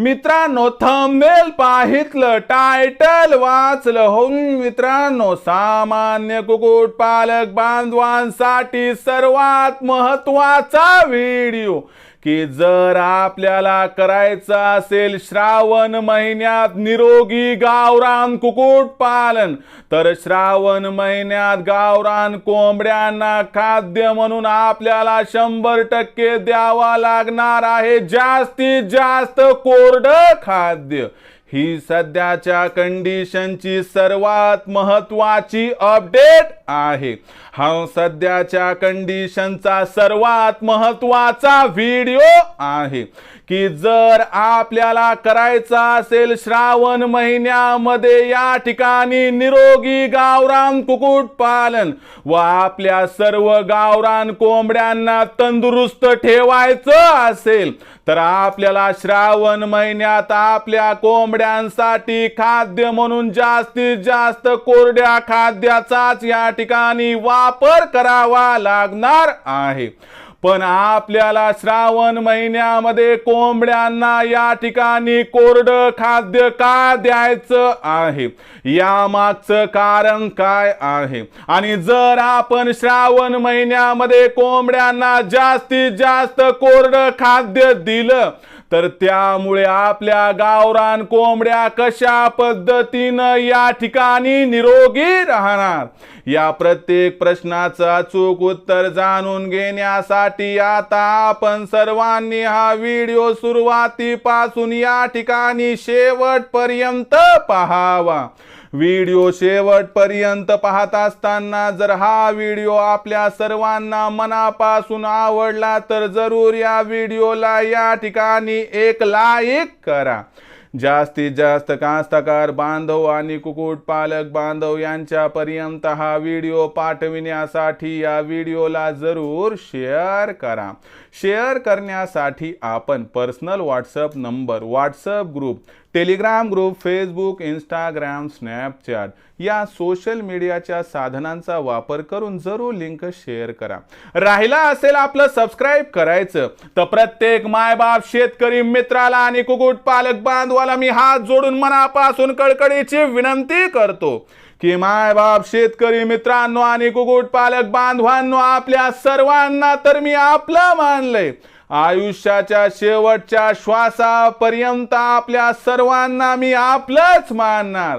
मित्रांनो thumbnail पाहितलं title वाचलं हो मित्रांनो सामान्य कुकुट पालक बांधवांसाठी सर्वात महत्त्वाचा व्हिडिओ की जर आपल्याला करायचं असेल श्रावण महिन्यात निरोगी गावरान कुकुट पालन तर श्रावण महिन्यात गावरान कोंबड्यांना खाद्य म्हणून आपल्याला शंभर टक्के द्यावा लागणार आहे. जास्तीत जास्त कोरडं खाद्य. ही सध्याच्या कंडिशनची सर्वात महत्वाची अपडेट आहे. हा सध्याच्या कंडिशनचा सर्वात महत्त्वाचा व्हिडिओ आहे. की जर आपल्याला करायचा असेल श्रावण महिन्यामध्ये या ठिकाणी निरोगी गावरान कुक्कुटपालन व आपल्या सर्व गावरान कोंबड्यांना तंदुरुस्त ठेवायचं असेल तर आपल्याला श्रावण महिन्यात आपल्या कोंबड्यांसाठी खाद्य म्हणून जास्तीत जास्त कोरड्या खाद्याचाच या ठिकाणी वापर करावा लागणार आहे. पण आपल्याला श्रावण महिन्यामध्ये कोंबड्यांना या ठिकाणी कोरड खाद्य का द्यायचं आहे? यामागचं कारण काय आहे? आणि जर आपण श्रावण महिन्यामध्ये कोंबड्यांना जास्तीत जास्त कोरड खाद्य दिलं तर त्यामुळे आपल्या गावरान कोंबड्या कशा पद्धतीनं या ठिकाणी निरोगी राहणार? या प्रत्येक प्रश्नाचं अचूक उत्तर जाणून घेण्यासाठी आता आपण सर्वांनी हा व्हिडिओ सुरुवातीपासून या ठिकाणी शेवटपर्यंत पाहावा. व्हिडिओ शेवटपर्यंत पाहत असताना जर हा व्हिडिओ आपल्या सर्वांना मनापासून आवडला तर जरूर या व्हिडिओला या ठिकाणी एक लाईक करा. जास्तीत जास्त कास्तकार बांधव आणि कुक्कुटपालक बांधव यांच्यापर्यंत हा व्हिडिओ पाठविण्यासाठी या व्हिडिओला जरूर शेअर करा. शेअर करण्यासाठी आपण personal WhatsApp number WhatsApp group Telegram group Facebook Instagram Snapchat या सोशल मीडियाच्या साधनांचा वापर करून जरूर लिंक शेअर करा. राहिला असेल आपलं सबस्क्राईब करायचं तर प्रत्येक मायबाप शेतकरी मित्राला आणि कुक्कुट पालक बांधवाला मी हात जोडून मनापासून कडकडीची विनंती करतो की मायबाप शेतकरी मित्रांनो आणि कुक्कुट पालक बांधवांनो आपल्या सर्वांना तर मी आपलं मानलंय. आयुष्याच्या शेवटच्या श्वासापर्यंत आपल्या सर्वांना मी आपलंच मानणार.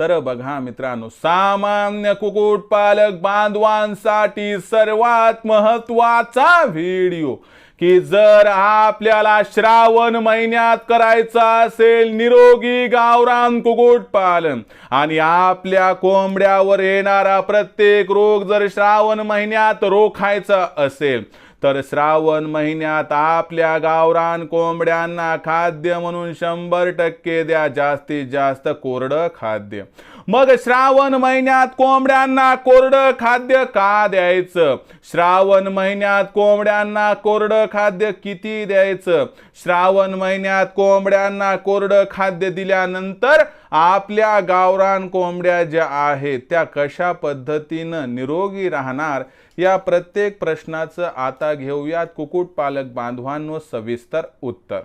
तर बघा मित्रांनो सामान्य कुक्कुटपालक बांधवांसाठी सर्वात महत्त्वाचा व्हिडिओ की जर आपल्याला श्रावण महिन्यात करायचा असेल निरोगी गावरान कुक्कुटपालन आणि आपल्या कोंबड्यावर येणारा प्रत्येक रोग जर श्रावण महिन्यात रोखायचा असेल तर श्रावण महिन्यात आपल्या गावरान कोंबड्यांना खाद्य म्हणून शंभर टक्के द्या जास्तीत जास्त कोरडं खाद्य. मग श्रावण महिन्यात कोंबड्यांना कोरडं खाद्य का द्यायचं? श्रावण महिन्यात कोंबड्यांना कोरडं खाद्य किती द्यायचं? श्रावण महिन्यात कोंबड्यांना कोरडं खाद्य दिल्यानंतर आपल्या गावरान कोंबड्या ज्या आहेत त्या कशा पद्धतीनं निरोगी राहणार? या प्रत्येक प्रश्नाचं आता घेऊयात कुक्कुटपालक बांधवांनो सविस्तर उत्तर.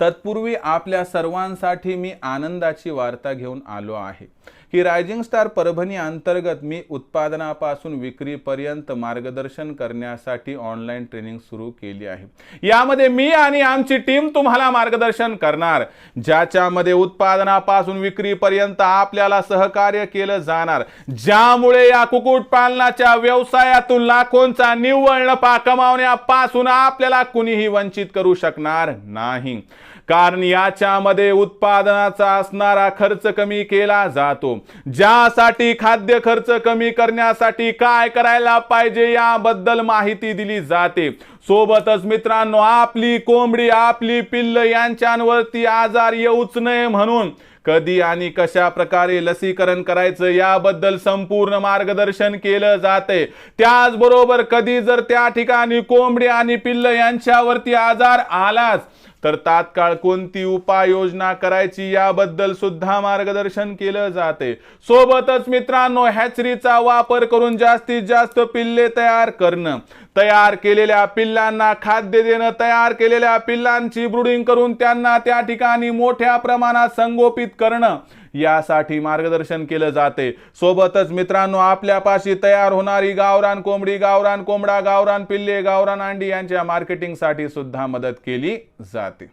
तत्पूर्वी आपल्या सर्वांसाठी मी आनंदाची वार्ता घेऊन आलो आहे. की रायझिंग स्टार परभणी अंतर्गत मी उत्पादनापासून विक्रीपर्यंत मार्गदर्शन करण्यासाठी ऑनलाईन ट्रेनिंग सुरू केली आहे. यामध्ये मी आणि आमची टीम तुम्हाला मार्गदर्शन करणार ज्याच्यामध्ये उत्पादनापासून विक्रीपर्यंत आपल्याला सहकार्य केलं जाणार ज्यामुळे या कुक्कुटपालनाच्या व्यवसायातून लाखोंचा निव्वळ नफा कमावण्यापासून आपल्याला कुणीही वंचित करू शकणार नाही. कारण याच्यामध्ये उत्पादनाचा असणारा खर्च कमी केला जातो. ज्यासाठी खाद्य खर्च कमी करण्यासाठी काय करायला पाहिजे याबद्दल माहिती दिली जाते. सोबतच मित्रांनो आपली कोंबडी आपली पिल्ल यांच्यावरती आजार येऊच नये म्हणून कधी आणि कशा प्रकारे लसीकरण करायचं याबद्दल संपूर्ण मार्गदर्शन केलं जाते. त्याचबरोबर कधी जर त्या ठिकाणी कोंबडी आणि पिल्ल यांच्यावरती आजार आलाच तर तात्काळ कोणती उपाययोजना करायची याबद्दल सुद्धा मार्गदर्शन केलं जाते. सोबतच मित्रांनो हॅचरीचा वापर करून जास्तीत जास्त पिल्ले तयार करणं. तयार केलेल्या पिल्लांना खाद्य देणं तयार केलेल्या पिल्लांची ब्रुडिंग करून त्यांना त्या ठिकाणी मोठ्या प्रमाणात संगोपित करणं. यासाठी मार्गदर्शन केलं जाते. सोबतच मित्रांनो आपल्यापाशी तयार होणारी गावरान कोंबडी गावरान कोंबडा गावरान पिल्ले गावरान अंडी यांच्या मार्केटिंगसाठी सुद्धा मदत केली जाते.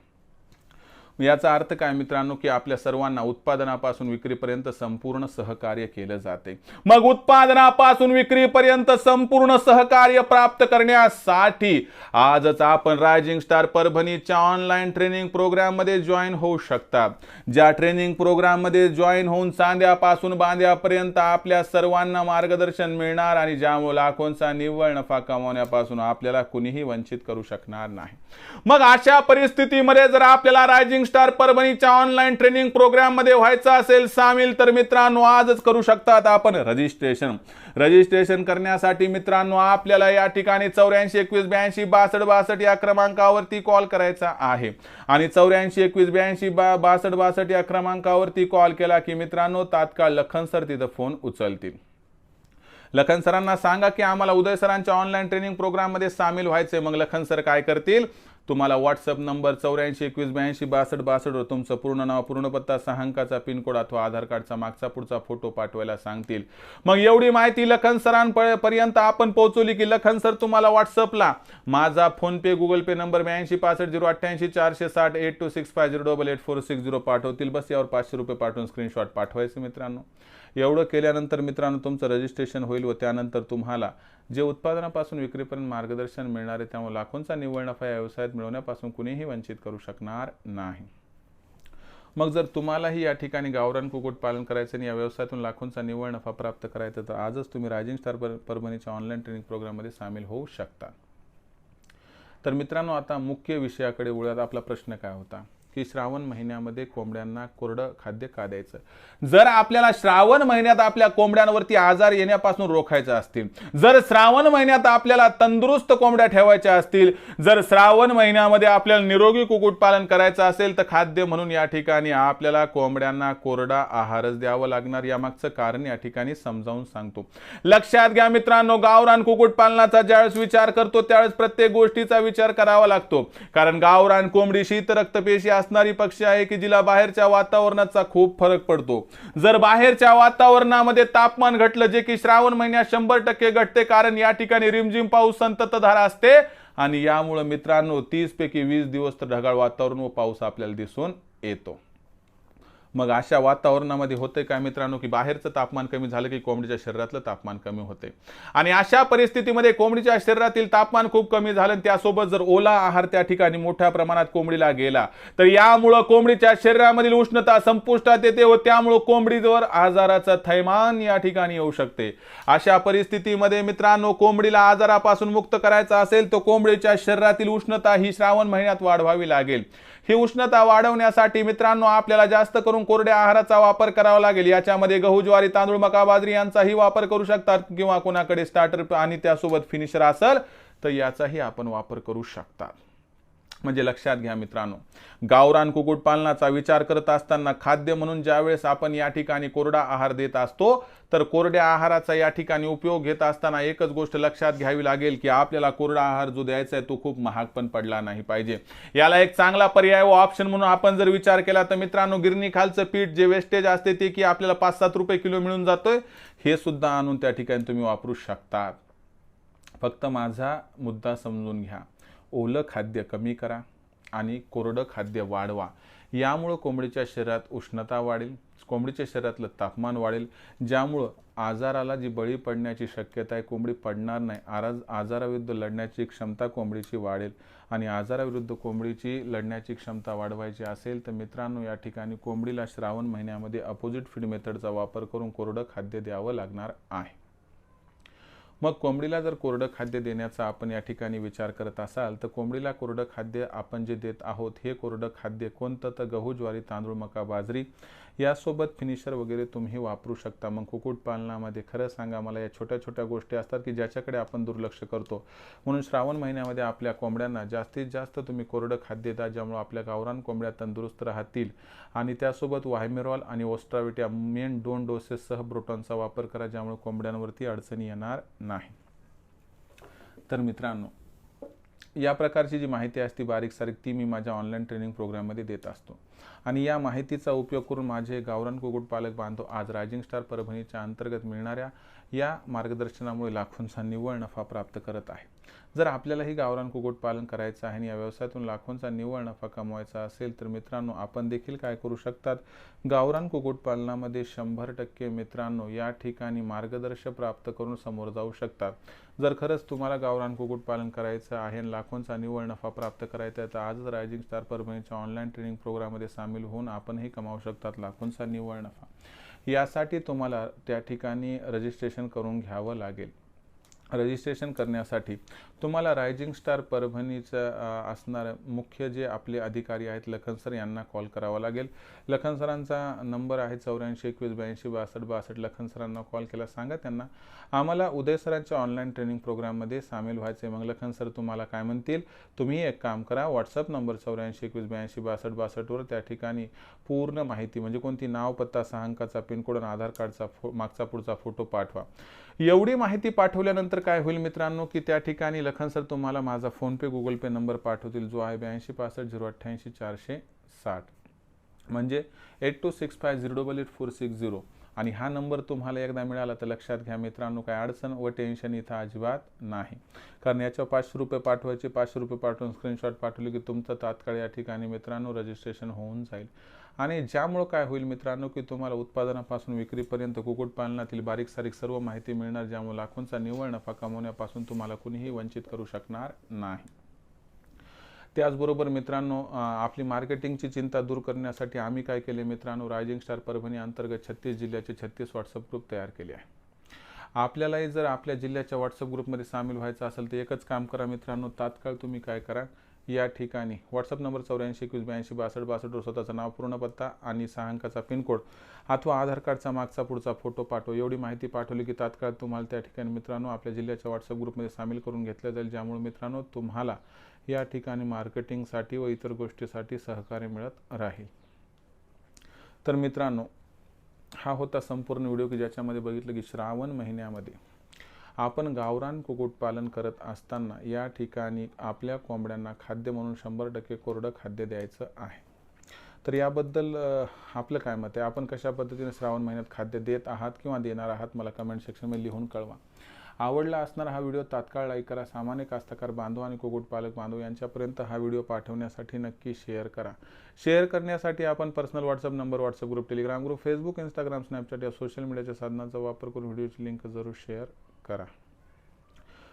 याचा अर्थ काय मित्रांनो की आपल्या सर्वांना उत्पादनापासून विक्रीपर्यंत संपूर्ण सहकार्य केलं जाते. मग उत्पादनापासून विक्रीपर्यंत संपूर्ण सहकार्य प्राप्त करण्यासाठी आजच आपण रायझिंग स्टार परभणीच्या ऑनलाईन ट्रेनिंग प्रोग्राममध्ये जॉईन होऊ शकता. ज्या ट्रेनिंग प्रोग्राममध्ये जॉईन होऊन चांद्यापासून बांध्यापर्यंत आपल्या सर्वांना मार्गदर्शन मिळणार आणि ज्यामुळे लाखोंचा निव्वळ नफा कमावण्यापासून आपल्याला कुणीही वंचित करू शकणार नाही. मग अशा परिस्थितीमध्ये जर आपल्याला रायझिंग स्टार परभणीच्या ऑनलाईन ट्रेनिंग प्रोग्राममध्ये व्हायचं असेल सामील तर मित्रांनो आजच करू शकतात आपण रजिस्ट्रेशन रजिस्ट्रेशन करण्यासाठी मित्रांनो आपल्याला या ठिकाणी चौऱ्याऐंशी एकवीस ब्याऐंशी बासष्ट बासष्ट या क्रमांकावरती कॉल करायचा आहे. आणि चौऱ्याऐंशी एकवीस ब्याऐंशी बा बासष्ट बासष्ट या क्रमांकावरती कॉल केला की मित्रांनो तात्काळ लखन सर तिथं फोन उचलतील. लखन सरांना सांगा की आम्हाला उदय सरांच्या ऑनलाईन ट्रेनिंग प्रोग्राममध्ये सामील व्हायचे मग लखन सर काय करतील? तुम्हाला व्हॉट्सअप नंबर चौऱ्याऐंशी एकवीस ब्याऐंशी बासष्ट बासष्टवर तुमचं पूर्ण नाव पूर्ण पत्ता सहा अंकाचा पिनकोड अथवा आधार कार्डचा मागचा पुढचा फोटो पाठवायला सांगतील. मग एवढी माहिती लखन सरांपर्यंत आपण पोहोचवली की लखन सर तुम्हाला व्हॉट्सअपला माझा फोनपे गुगल पे नंबर ब्याऐंशी पासष्ट झिरो अठ्ठ्याऐंशी चारशे साठ eight two six five zero double eight four six zero पाठवतील. बस यावर पाचशे रुपये पाठवून स्क्रीनशॉट पाठवायचे मित्रांनो. एवढं केल्यानंतर मित्रांनो तुमचं रजिस्ट्रेशन होईल व त्यानंतर तुम्हाला जे उत्पादनापासून विक्रीपर्यंत मार्गदर्शन मिळणार आहे त्यामुळे लाखोंचा निव्वळ नफा या व्यवसायात मिळवण्यापासून कुणीही वंचित करू शकणार नाही. मग जर तुम्हालाही या ठिकाणी गावरान कुक्कुटपालन करायचं आणि या व्यवसायातून लाखोंचा निव्वळ नफा प्राप्त करायचा तर आजच तुम्ही रायझिंग स्टार पर परभणीच्या ऑनलाईन ट्रेनिंग प्रोग्राममध्ये सामील होऊ शकता. तर मित्रांनो आता मुख्य विषयाकडे वळूयात. आपला प्रश्न काय होता? की श्रावण महिन्यामध्ये कोंबड्यांना कोरडं खाद्य का द्यायचं? जर आपल्याला श्रावण महिन्यात आपल्या कोंबड्यांवरती आजार येण्यापासून रोखायचा असतील जर श्रावण महिन्यात आपल्याला तंदुरुस्त कोंबड्या ठेवायच्या असतील जर श्रावण महिन्यामध्ये आपल्याला निरोगी कुक्कुटपालन करायचं असेल तर खाद्य म्हणून या ठिकाणी आपल्याला कोंबड्यांना कोरडा आहारच द्यावा लागणार. यामागचं कारण या ठिकाणी समजावून सांगतो. लक्षात घ्या मित्रांनो गावरान कुक्कुटपालनाचा ज्यावेळेस विचार करतो त्यावेळेस प्रत्येक गोष्टीचा विचार करावा लागतो. कारण गावरान कोंबडी शीत रक्तपेशी असणारी पक्षी आहे की जिला बाहेरच्या वातावरणाचा खूप फरक पडतो. जर बाहेरच्या वातावरणामध्ये तापमान घटलं जे की श्रावण महिन्यात शंभर टक्के घटते कारण या ठिकाणी रिमझिम पाऊस संततधार असते. आणि यामुळे मित्रांनो तीस पैकी वीस दिवस तर ढगाळ वातावरण व पाऊस आपल्याला दिसून येतो. मग अशा वातावरणामध्ये होते काय मित्रांनो की बाहेरचं तापमान कमी झालं की कोंबडीच्या शरीरातलं तापमान कमी होते. आणि अशा परिस्थितीमध्ये कोंबडीच्या शरीरातील तापमान खूप कमी झालं आणि त्यासोबत जर ओला आहार त्या ठिकाणी मोठ्या प्रमाणात कोंबडीला गेला तर यामुळं कोंबडीच्या शरीरामधील उष्णता संपुष्टात येते व त्यामुळं कोंबडीवर आजाराचं थैमान या ठिकाणी येऊ शकते. अशा परिस्थितीमध्ये मित्रांनो कोंबडीला आजारापासून मुक्त करायचा असेल तर कोंबडीच्या शरीरातील उष्णता ही श्रावण महिन्यात वाढवावी लागेल. ही उष्णता वाढवण्यासाठी मित्रांनो आपल्याला जास्त करून कोरड्या आहाराचा वापर करावा लागेल. याच्यामध्ये गहू ज्वारी तांदूळ मका बाजरी यांचाही वापर करू शकतात किंवा कोणाकडे स्टार्टर आणि त्यासोबत फिनिशर असेल तर याचाही आपण वापर करू शकतात. म्हणजे लक्षात घ्या मित्रांनो. गावरान कुक्कुटपालनाचा विचार करत असताना खाद्य म्हणून ज्यावेळेस आपण या ठिकाणी कोरडा आहार देत असतो तर कोरड्या आहाराचा या ठिकाणी उपयोग घेत असताना एकच गोष्ट लक्षात घ्यावी लागेल की आपल्याला कोरडा आहार जो द्यायचा आहे तो खूप महाग पण पडला नाही पाहिजे. याला एक चांगला पर्याय व ऑप्शन म्हणून आपण जर विचार केला तर मित्रांनो गिरणी खालचं पीठ जे वेस्टेज असते ते की आपल्याला पाच सात रुपये किलो मिळून जातोय हे सुद्धा आणून त्या ठिकाणी तुम्ही वापरू शकतात. फक्त माझा मुद्दा समजून घ्या. ओलं खाद्य कमी करा आणि कोरडं खाद्य वाढवा. यामुळं कोंबडीच्या शरीरात उष्णता वाढेल कोंबडीच्या शरीरातलं तापमान वाढेल ज्यामुळं आजाराला जी बळी पडण्याची शक्यता आहे कोंबडी पडणार नाही. आराज आजाराविरुद्ध लढण्याची क्षमता कोंबडीची वाढेल आणि आजाराविरुद्ध कोंबडीची लढण्याची क्षमता वाढवायची असेल तर मित्रांनो या ठिकाणी कोंबडीला श्रावण महिन्यामध्ये अपोजिट फीड मेथडचा वापर करून कोरडं खाद्य द्यावं लागणार आहे. मग कोंबडीला जर कोरडं खाद्य देण्याचा आपण या ठिकाणी विचार करत असाल तर कोंबडीला कोरडं खाद्य आपण जे देत आहोत हे कोरडं खाद्य कोणतं? तर गहू ज्वारी तांदूळ मका बाजरी. यासोबत फिनिशर वगैरे तुम्ही वापरू शकता. मग कुक्कुटपालनामध्ये खरं सांगा मला या छोट्या छोट्या गोष्टी असतात की ज्याच्याकडे आपण दुर्लक्ष करतो. म्हणून श्रावण महिन्यामध्ये आपल्या कोंबड्यांना जास्तीत जास्त तुम्ही कोरडं खाद्य द्या ज्यामुळे आपल्या गावरान कोंबड्या तंदुरुस्त राहतील. आणि त्यासोबत वायमेरॉल आणि ओस्ट्राविट मेन दोन डोसेससह ब्रोटॉनचा वापर करा ज्यामुळे कोंबड्यांवरती अडचणी येणार नाही. तर मित्रांनो या प्रकारची जी माहिती असते बारीक सारीक ती मी माझ्या ऑनलाईन ट्रेनिंग प्रोग्राममध्ये देत असतो. आणि या माहितीचा उपयोग करून माझे गावरान कुक्कुटपालक बांधव आज रायझिंग स्टार परभणीच्या अंतर्गत मिळणाऱ्या या मार्गदर्शनामुळे लाखोंचा निव्वळ नफा प्राप्त करत आहे. जर आपल्यालाही गावरान कुक्कुटपालन करायचं आहे आणि या व्यवसायातून लाखोंचा निव्वळ नफा कमवायचा असेल तर मित्रांनो आपण देखील काय करू शकतात? गावरान कुक्कुटपालनामध्ये शंभर टक्के मित्रांनो या ठिकाणी मार्गदर्शन प्राप्त करून समोर जाऊ शकतात. जर खरंच तुम्हाला गावरान कुक्कुटपालन करायचं आहे आणि लाखोंचा निव्वळ नफा प्राप्त करायचा आहे तर आजच रायझिंग स्टार परभणीच्या ऑनलाईन ट्रेनिंग प्रोग्राममध्ये सामील होऊन आपणही कमावू शकतात. लाखोंचा निव्वळ नफा. यासाठी तुम्हाला त्या ठिकाणी रजिस्ट्रेशन करून घ्यावं लागेल. रजिस्ट्रेशन करण्यासाठी तुम्हाला रायझिंग स्टार परभणीचं असणारं मुख्य जे आपले अधिकारी आहेत लखन सर यांना कॉल करावा लागेल. लखन सरांचा नंबर आहे चौऱ्याऐंशी एकवीस ब्याऐंशी बासष्ट बासष्ट. लखन सरांना कॉल केला सांगा त्यांना. आम्हाला उदय सरांच्या ऑनलाईन ट्रेनिंग प्रोग्राममध्ये सामील व्हायचे मग लखन सर तुम्हाला काय म्हणतील? तुम्ही एक काम करा व्हॉट्सअप नंबर चौऱ्याऐंशी एकवीस ब्याऐंशी बासष्ट बासष्टवर त्या ठिकाणी पूर्ण माहिती म्हणजे कोणती नाव पत्ता सहा अंकाचा पिनकोड आणि आधार कार्डचा फो मागचा पुढचा फोटो पाठवा. एवढी माहिती पाठवल्यानंतर काय होईल मित्रांनो की त्या ठिकाणी लखन सर तुम्हाला माझा फोनपे गुगल पे नंबर पाठवतील जो आहे ब्याऐंशी पासष्ट झिरो अठ्ठ्याऐंशी चारशे साठ. म्हणजे eight two six five zero double eight four six zero आणि हा नंबर तुम्हाला एकदा मिळाला तर लक्षात घ्या मित्रांनो काय अडचण व टेन्शन इथं अजिबात नाही. कारण याच्यावर पाचशे रुपये पाठवायचे पाचशे रुपये पाठवून स्क्रीनशॉट पाठवले की तुमचं तात्काळ या ठिकाणी मित्रांनो रजिस्ट्रेशन होऊन जाईल. आणि ज्यामुळं काय होईल मित्रांनो की तुम्हाला उत्पादनापासून विक्रीपर्यंत कुक्कुटपालनातील बारीक सारीक सर्व माहिती मिळणार ज्यामुळे लाखोंचा निव्वळ नफा कमवण्यापासून तुम्हाला कुणीही वंचित करू शकणार नाही. त्याचबरोबर मित्रांनो आपली मार्केटिंगची चिंता दूर करण्यासाठी आम्ही काय केले मित्रांनो रायझिंग स्टार परभणी अंतर्गत छत्तीस जिल्ह्याचे छत्तीस व्हॉट्सअप ग्रुप तयार केले आहे. आपल्यालाही जर आपल्या जिल्ह्याच्या व्हॉट्सअप ग्रुपमध्ये सामील व्हायचं असेल तर एकच काम करा मित्रांनो तात्काळ तुम्ही काय करा या ठिकाणी व्हॉट्सअप नंबर चौऱ्याऐंशी एकवीस ब्याऐंशी बासष्ट बासष्टवर स्वतःचं नाव पूर्ण पत्ता आणि सहा अंकाचा पिनकोड अथवा आधार कार्डचा मागचा पुढचा फोटो पाठव. एवढी माहिती पाठवली की तात्काळ तुम्हाला त्या ठिकाणी मित्रांनो आपल्या जिल्ह्याच्या व्हॉट्सअप ग्रुपमध्ये सामील करून घेतलं जाईल ज्यामुळे मित्रांनो तुम्हाला या ठिकाणी मार्केटिंगसाठी व इतर गोष्टीसाठी सहकार्य मिळत राहील. तर मित्रांनो हा होता संपूर्ण व्हिडिओ की ज्याच्यामध्ये बघितलं की श्रावण महिन्यामध्ये आपण गावरान कुक्कुटपालन करत असताना या ठिकाणी आपल्या कोंबड्यांना खाद्य म्हणून शंभर टक्के कोरडं खाद्य द्यायचं आहे. तर याबद्दल आपलं काय मत आहे? आपण कशा पद्धतीने श्रावण महिन्यात खाद्य देत आहात किंवा देणार आहात? मला कमेंट सेक्शनमध्ये लिहून कळवा. आवडला असणारा हा व्हिडिओ तात्काळ लाईक करा. सामान्य कास्तकार बांधव आणि कुक्कुटपालक बांधव यांच्यापर्यंत हा व्हिडिओ पाठवण्यासाठी नक्की शेअर करा. शेअर करण्यासाठी आपण personal WhatsApp number WhatsApp group Telegram group Facebook Instagram Snapchat या सोशल मीडियाच्या साधनांचा वापर करून व्हिडिओची लिंक जरूर शेअर करा.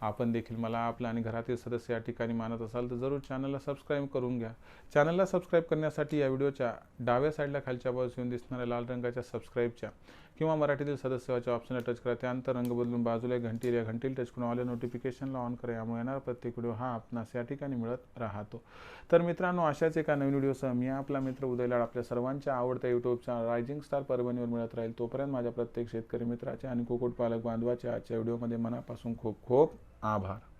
आपण देखील मला आपलं आणि घरातील सदस्य या ठिकाणी मानत असाल तर जरूर चॅनलला सबस्क्राईब करून घ्या. चॅनलला सबस्क्राईब करण्यासाठी या व्हिडिओच्या डाव्या साईडला खालच्या बाजूस येऊन दिसणाऱ्या लाल रंगाच्या सबस्क्राईबच्या किंवा मराठीतील सदस्याच्या ऑप्शनला टच करा. त्यानंतर रंग बदलून बाजूला एक घंटी या घंटील टच करून ऑल नोटिफिकेशनला ऑन करा. यामुळे येणारा प्रत्येक व्हिडिओ हा आपणास या ठिकाणी मिळत राहतो. तर मित्रांनो अशाच एका नवीन व्हिडिओसह मी आपला मित्र उदयलाड आपल्या सर्वांच्या आवडत्या यूट्यूबच्या रायझिंग स्टार परभणीवर मिळत राहील. तोपर्यंत माझ्या प्रत्येक शेतकरी मित्राच्या आणि कुक्कुटपालक बांधवाच्या आजच्या व्हिडिओमध्ये मनापासून खूप खूप आभार.